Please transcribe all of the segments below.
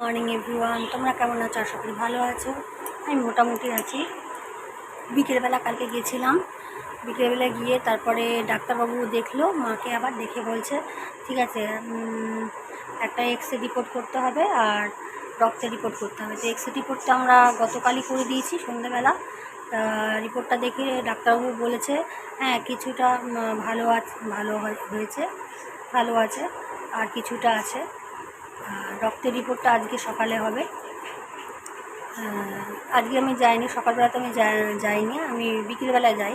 Morning everyone তোমরা কেমন আছো? আশা করি ভালো আছো। আমি মোটামুটি আছি। বিকেলবেলা কালকে গেছিলাম বিকেলবেলা গিয়ে তারপরে ডাক্তারবাবু দেখল, মাকে আবার দেখে বলছে, ঠিক আছে একটা এক্স রিপোর্ট করতে হবে আর রক্তের রিপোর্ট করতে হবে। তো এক্স রিপোর্টটা আমরা গতকালই করে দিয়েছি সন্ধ্যেবেলা রিপোর্টটা দেখে ডাক্তারবাবু বলেছে হ্যাঁ কিছুটা ভালো আছে, ভালো হয়- হয়েছে, ভালো আছে, আর কিছুটা আছে। রক্তের রিপোর্টটা আজকে সকালে হবে। আজকে আমি যাইনি, সকালবেলা তো আমি যাইনি, আমি বিকেলবেলা যাই।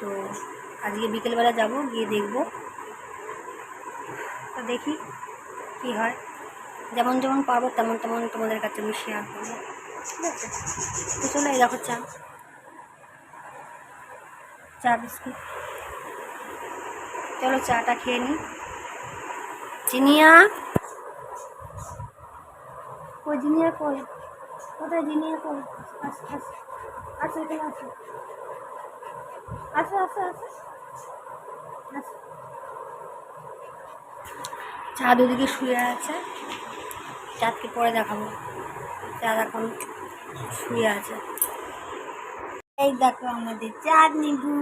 তো আজকে বিকেলবেলা যাব, গিয়ে দেখব। তো দেখি কি হয়। যেমন যেমন পারব তেমন তেমন তোমাদের কাছে আমি শেয়ার করব। ঠিক আছে? তো চলো এই দেখো চা। চা, বিস্কুট। চলো চাটা খেয়ে নিই চিনিয়া! কই জিনিয়া কই কোথায় জিনিয়া কই আস আস, আসো এখানে আসো আসো আসো। আসো। চাঁদ ওদিকে শুয়ে আছে। চাঁদকে পরে দেখাবো। চাঁদ এখন শুয়ে আছে। এই দেখো আমাদের চাঁদ নিবু।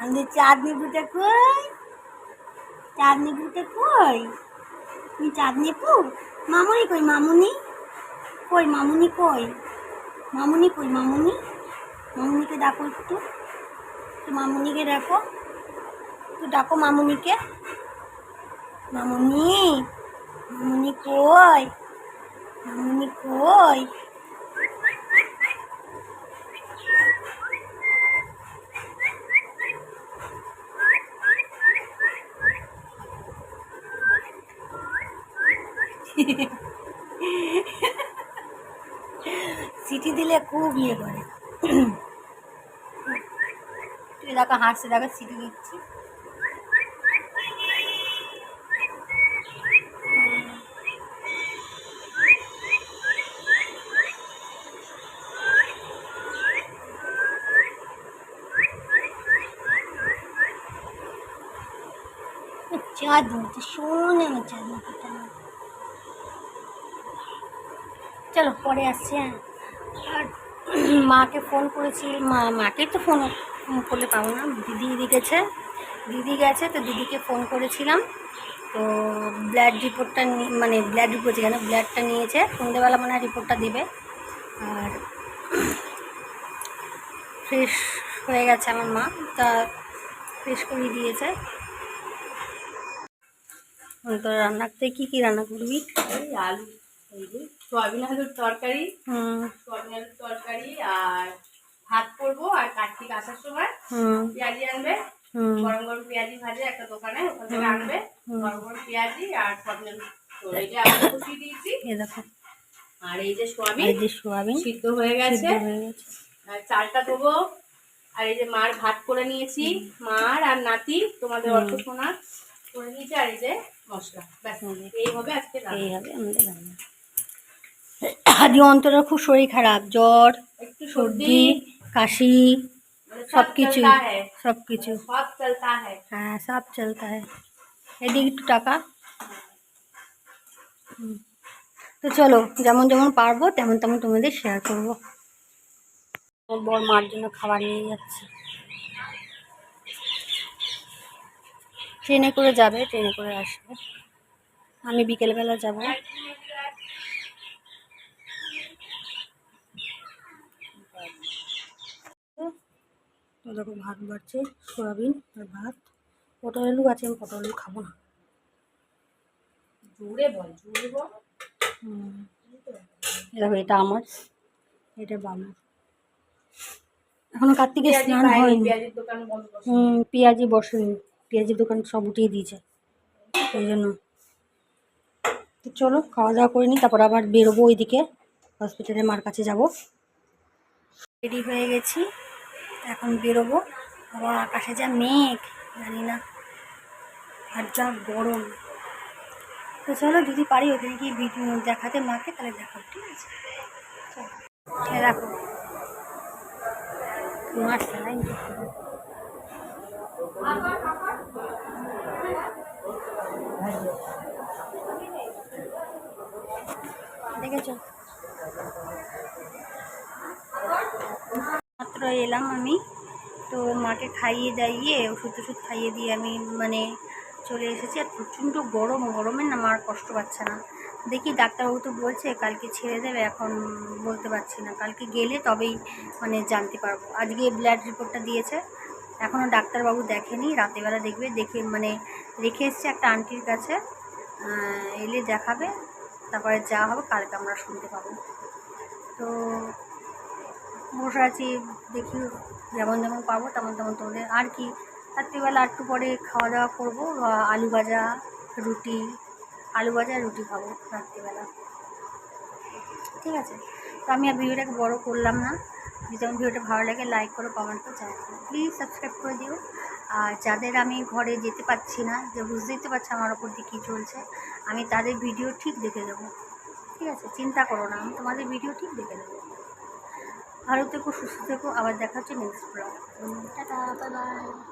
আমাদের চাঁদ নিবুটা কই? চাঁদ নিবুটা কই? তুমি চাঁদনিপুর মামুনি কই মামুনি? কই মামুনি কই? মামুনি কই, মামুনি? মামুনিকে ডাকো একটু। একটু মামুনিকে ডাকো। একটু ডাকো মামুনিকে। মামুনি মামুনি কই? মামুনি কই? সিটি দিলে খুব ইয়ে করে। তুই দেখো হাসছে দেখো, সিটি দিচ্ছি। চাঁদ মতো শোনে আমার চাঁদ মতো চলো, পরে আসছি হ্যাঁ। আর মাকে ফোন করেছি, মা, মাকে তো ফোন করলে পাবো না, দিদি গেছে দিদি গেছে, তো দিদিকে ফোন করেছিলাম, তো ব্লাড রিপোর্টটা মানে ব্লাড রিপোর্ট কেন ব্লাডটা নিয়েছে, সন্ধ্যেবেলা মানে রিপোর্টটা দেবে, আর ফ্রেশ হয়ে গেছে আমার মা, তা ফ্রেশ করিয়ে দিয়েছে। তো রান্নাতে কী কী রান্না করবি? আলু সয়াবিন আলুর তরকারি সয়াবিন আলুর তরকারি আর ভাত করব আর কার্তিক আসার সময় পেঁয়াজি আনবে। গরম গরম পেঁয়াজি ভাজে একটা দোকানে ওখান থেকে আনবে। গরম গরম পেঁয়াজি আর সয়াবিন আলু। তো এই যে আলু কুচিয়ে দিয়েছি আর এই যে সয়াবিন এই যে সোয়াবিন সিদ্ধ হয়ে গেছে। আর চালটা দেবো আর এই যে মার ভাত করে নিয়েছি। মার আর নাতি তোমাদের অর্থ সোনা করে নিয়েছি আর এই যে মশলা। ব্যাস হুম। এই হবে আজকে। এই হবে আমাদের রান্না। আজ অন্তরের খুব শরীর খারাপ জ্বর সর্দি কাশি মানে সব কিছু সব কিছু সব है হ্যাঁ সব চলতা है এদিকে একটু টাকা। তো চলো যেমন যেমন পারব তেমন তেমন তোমাদের শেয়ার করব। বর মার জন্য খাবার নিয়ে যাচ্ছে। ট্রেনে করে যাবে ট্রেনে করে আসবে। আমি বিকেলবেলা যাব। দেখো ভাত বাড়ছে সয়াবিন আর ভাত। পটল আলু আছে আমি পটল আলু খাব না। জোরে বল জোরে বল। হুম। এটা আমার এটা বাবুর। এখনও কার্তিকের পেঁয়াজি স্নান হয়নি। হুম পেঁয়াজি বসেনি। পেঁয়াজির দোকান সব উঠিয়ে দিয়েছে ওই জন্য। তো চলো খাওয়া দাওয়া করে নিই তারপর আবার বেরোবো ওইদিকে। হসপিটালে মার কাছে যাব। রেডি হয়ে গেছি। এখন বেরোবো। আবার আকাশে যা মেঘ, জানি না। আর যা গরম। তো চলো যদি পারি ওখানে কি ভিডিও দেখাতে মাকে, তাহলে দেখাবো, ঠিক আছে? দেখেছ? মাত্র এলাম আমি। তো মাকে খাইয়ে দাইয়ে, ওষুধ টষুধ খাইয়ে দিয়ে আমি মানে চলে এসেছি। আর প্রচণ্ড গরম, গরমে না মার কষ্ট পাচ্ছে না। দেখি ডাক্তারবাবু তো বলছে, কালকে ছেড়ে দেবে, এখন বলতে পারছি না। কালকে গেলে তবেই মানে জানতে পারব। আজকে ব্লাড রিপোর্টটা দিয়েছে। এখনও ডাক্তারবাবু দেখেনি। রাতেরবেলা দেখবে, দেখে মানে রেখে এসছে একটা আন্টির কাছে। এলে দেখাবে। তারপরে যা হবে কালকে আমরা শুনতে পাবো। তো বসে আছি, দেখি যেমন যেমন পাবো, তেমন তেমন তোমাদের আর কি। রাত্রিবেলা একটু পরে খাওয়া দাওয়া করব আলু ভাজা, রুটি, আলু ভাজা, রুটি খাব রাত্রিবেলা। ঠিক আছে? তো আমি আর ভিডিওটাকে বড় করলাম না। যদি আমার ভিডিওটা ভালো লাগে লাইক করো কমেন্ট করো চ্যানেল প্লিজ সাবস্ক্রাইব করে দিও। আর যাদের আমি ঘরে যেতে পারছি না, যে বুঝতেই তো পারছি আমার ওপর দিয়ে কী চলছে, আমি তাদের ভিডিও ঠিক দেখে দেবো। ঠিক আছে? চিন্তা করো না, আমি তোমাদের ভিডিও ঠিক দেখে দেবো। ভালো থেকো সুস্থ থেকো আবার দেখা হচ্ছে next blog tata bye bye